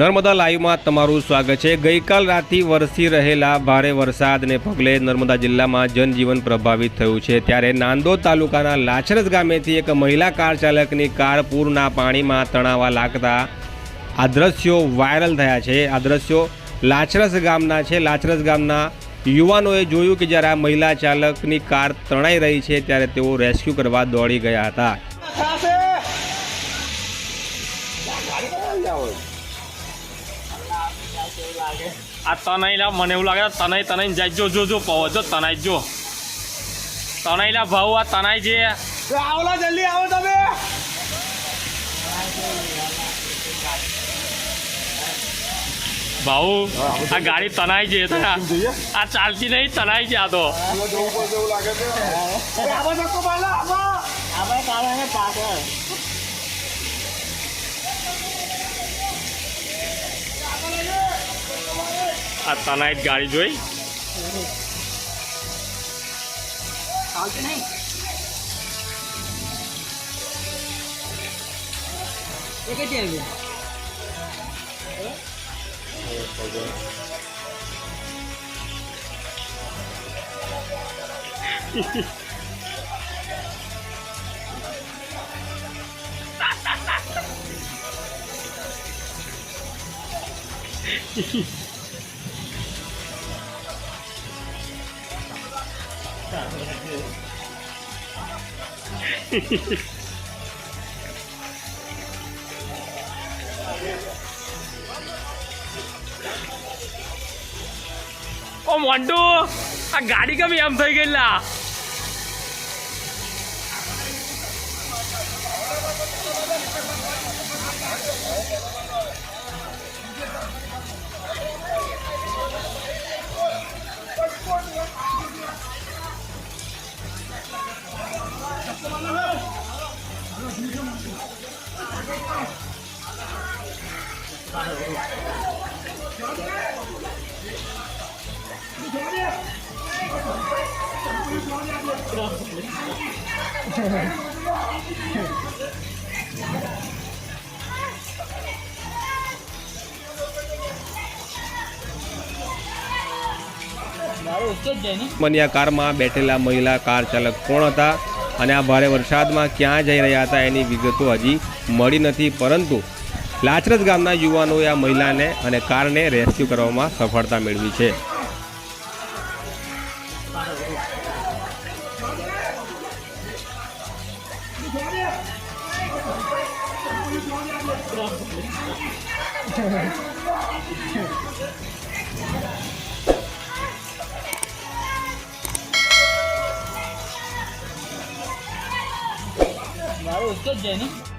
નર્મદા લાઈવમાં તમારું સ્વાગત છે. ગઈકાલ રાતથી વરસી રહેલા ભારે વરસાદને પગલે નર્મદા જિલ્લામાં જનજીવન પ્રભાવિત થયું છે. ત્યારે નાંદોદ તાલુકાના લાછરસ ગામેથી એક મહિલા કાર ચાલકની કાર પૂરના પાણીમાં તણાવા લાગતા આ દ્રશ્યો વાયરલ થયા છે. આ દ્રશ્યો લાછરસ ગામના છે. લાછરસ ગામના યુવાનોએ જોયું કે જ્યારે આ મહિલા ચાલકની કાર તણાઈ રહી છે ત્યારે તેઓ રેસ્ક્યુ કરવા દોડી ગયા હતા. આ તનાઈલા મને એવું લાગે તનાઈ તનાઈ જાય જો જો જો પવો જો તનાઈ જો. તનાઈલા ભાવ આ તનાઈ જે આવલા જલ્દી આવો તમે. ભાઉ આ ગાડી તનાઈ છે આ ચાલતી નહીં તનાઈ છે આ તો. આવો ધક્કો আর তানাইট গাড়ি জয় Hehehe ઓ મોન્ટુ આ ગાડી કેમ એમ થઈ ગયેલા મને આ કારમાં બેઠેલા મહિલા કાર ચાલક કોણ હતા અને આ ભારે વરસાદમાં ક્યાં જઈ રહ્યા હતા એની વિગતો હજી મળી નથી, પરંતુ લાચરસ ગામના યુવાનોએ આ મહિલાને અને કારને રેસ્ક્યુ કરવામાં સફળતા મેળવી છે. મારું જાય જેની